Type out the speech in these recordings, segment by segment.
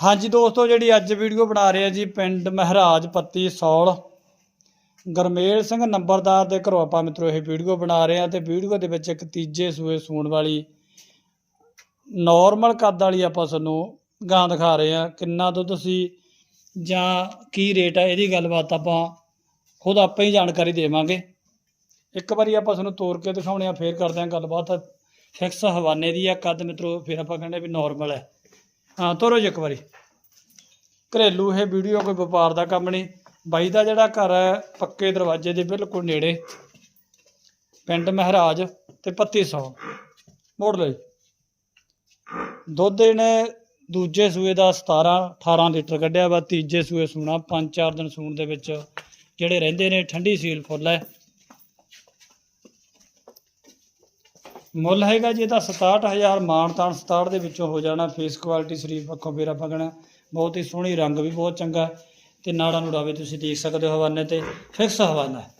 ਹਾਂਜੀ ਦੋਸਤੋ, ਜਿਹੜੀ ਅੱਜ ਵੀਡੀਓ ਬਣਾ ਰਹੇ ਆ ਜੀ ਪਿੰਡ ਮਹਿਰਾਜ ਪੱਤੀ ਸੌਲ। ਗਰਮੇਲ ਸਿੰਘ ਨੰਬਰਦਾਰ ਦੇ ਘਰੋਂ ਆਪਾਂ ਮਿੱਤਰੋ ਇਹ ਵੀਡੀਓ ਬਣਾ ਰਹੇ ਆ ਤੇ ਵੀਡੀਓ ਦੇ ਵਿੱਚ ਇੱਕ ਤੀਜੇ ਸੂਏ ਸੂਣ ਵਾਲੀ ਨਾਰਮਲ ਕੱਦ ਵਾਲੀ ਆਪਾਂ ਤੁਹਾਨੂੰ ਗਾਂ ਦਿਖਾ ਰਹੇ ਆ। ਕਿੰਨਾ ਦੁੱਧ ਸੀ ਜਾਂ ਕੀ ਰੇਟ ਆ, ਇਹਦੀ ਗੱਲਬਾਤ ਆਪਾਂ ਖੁਦ ਆਪਾਂ ਹੀ ਜਾਣਕਾਰੀ ਦੇਵਾਂਗੇ। ਇੱਕ ਵਾਰੀ ਆਪਾਂ ਤੁਹਾਨੂੰ ਤੋਰ ਕੇ ਦਿਖਾਉਣੇ ਆ, ਫੇਰ ਕਰਦੇ ਆ ਗੱਲਬਾਤ। ਫਿਕਸ ਹਵਾਨੇ ਦੀ ਆ, ਕੱਦ ਮਿੱਤਰੋ, ਫਿਰ ਆਪਾਂ ਕਹਿੰਦੇ ਵੀ ਨਾਰਮਲ ਹੈ ਹਾਂ, ਤੋਰੋ ਜੀ ਇੱਕ ਵਾਰੀ। ਘਰੇਲੂ ਇਹ ਵੀਡੀਓ ਕੋਈ ਵਪਾਰ ਦਾ ਕੰਮ ਨਹੀਂ। ਬਾਈ ਦਾ ਜਿਹੜਾ ਘਰ ਹੈ, ਪੱਕੇ ਦਰਵਾਜ਼ੇ ਦੇ ਬਿਲਕੁਲ ਨੇੜੇ। ਪਿੰਡ ਮਹਿਰਾਜ ਤੇ ਪੱਤੀ ਸੌ। ਮੋੜ ਲਈ ਦੁੱਧ ਇਹਨੇ ਦੂਜੇ ਸੂਏ ਦਾ 17 18 ਲੀਟਰ ਕੱਢਿਆ ਵਾ। ਤੀਜੇ ਸੂਏ ਸੂਣਾ 5-4 ਦਿਨ ਸੂਣ ਦੇ ਵਿੱਚ ਜਿਹੜੇ ਰਹਿੰਦੇ ਨੇ ਠੰਡੀ ਸੀਲ ਫੁੱਲ ਹੈ। ਮੁੱਲ ਹੈਗਾ ਜੀ, ਇਹਦਾ 67000 ਮਾਨ ਤਾਨ 67 ਦੇ ਵਿੱਚੋਂ ਹੋ ਜਾਣਾ ਫੇਸ ਕੁਆਲਿਟੀ ਸਰੀਰ ਪੱਖੋਂ ਫੇਰ ਆਪਾਂ ਬਹੁਤ ਹੀ ਸੋਹਣੀ, ਰੰਗ ਵੀ ਬਹੁਤ ਚੰਗਾ ਤੇ ਨਾੜਾ ਨੂੜਾਵੇ ਤੁਸੀਂ ਦੇਖ ਸਕਦੇ ਹੋ ਹਵਾਨੇ ਤੇ ਫਿਕਸ ਹਵਾਨਾ। ਹੈ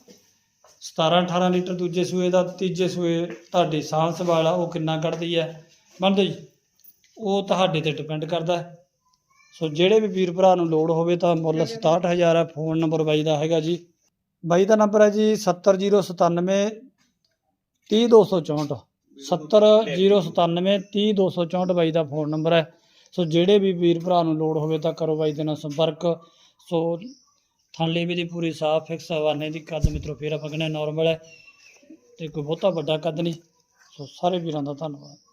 17 18 ਲੀਟਰ ਦੂਜੇ ਸੂਏ ਦਾ, ਤੀਜੇ ਸੂਏ ਤੁਹਾਡੀ ਸਾਂਭ ਸੰਭਾਲ ਆ ਉਹ ਕਿੰਨਾ ਕੱਢਦੀ ਹੈ? ਮੰਨਦੇ ਜੀ, ਉਹ ਤੁਹਾਡੇ ਤੇ ਡਿਪੈਂਡ ਕਰਦਾ। ਸੋ ਜਿਹੜੇ ਵੀ ਵੀਰ ਭਰਾ ਨੂੰ ਲੋੜ ਹੋਵੇ ਤਾਂ ਮੁੱਲ 67000 ਹੈ ਫੋਨ ਨੰਬਰ ਬਾਈ ਦਾ ਹੈਗਾ ਜੀ। ਬਾਈ ਦਾ ਨੰਬਰ ਹੈ ਜੀ 70097 30264 70097 30264 ਬਾਈ ਦਾ ਫੋਨ ਨੰਬਰ ਹੈ। ਸੋ ਜਿਹੜੇ ਵੀ ਵੀਰ ਭਰਾ ਨੂੰ ਲੋੜ ਹੋਵੇ ਤਾਂ ਕਰੋ ਬਾਈ ਦੇ ਨਾਲ ਸੰਪਰਕ। ਸੋ ਥਾਂਲੇ ਵੀ ਦੀ ਪੂਰੀ ਸਾਫ਼ ਫਿਕਸ ਹਵਾਨੇ ਦੀ ਕੱਦ ਮਿੱਤਰੋ, ਫੇਰ ਆਪਾਂ ਕਹਿੰਦੇ ਨਾਰਮਲ ਹੈ। ਤੇ ਕੋਈ ਬਹੁਤਾ ਵੱਡਾ ਕੱਦ ਨਹੀਂ। ਸੋ ਸਾਰੇ ਵੀਰਾਂ ਦਾ ਧੰਨਵਾਦ।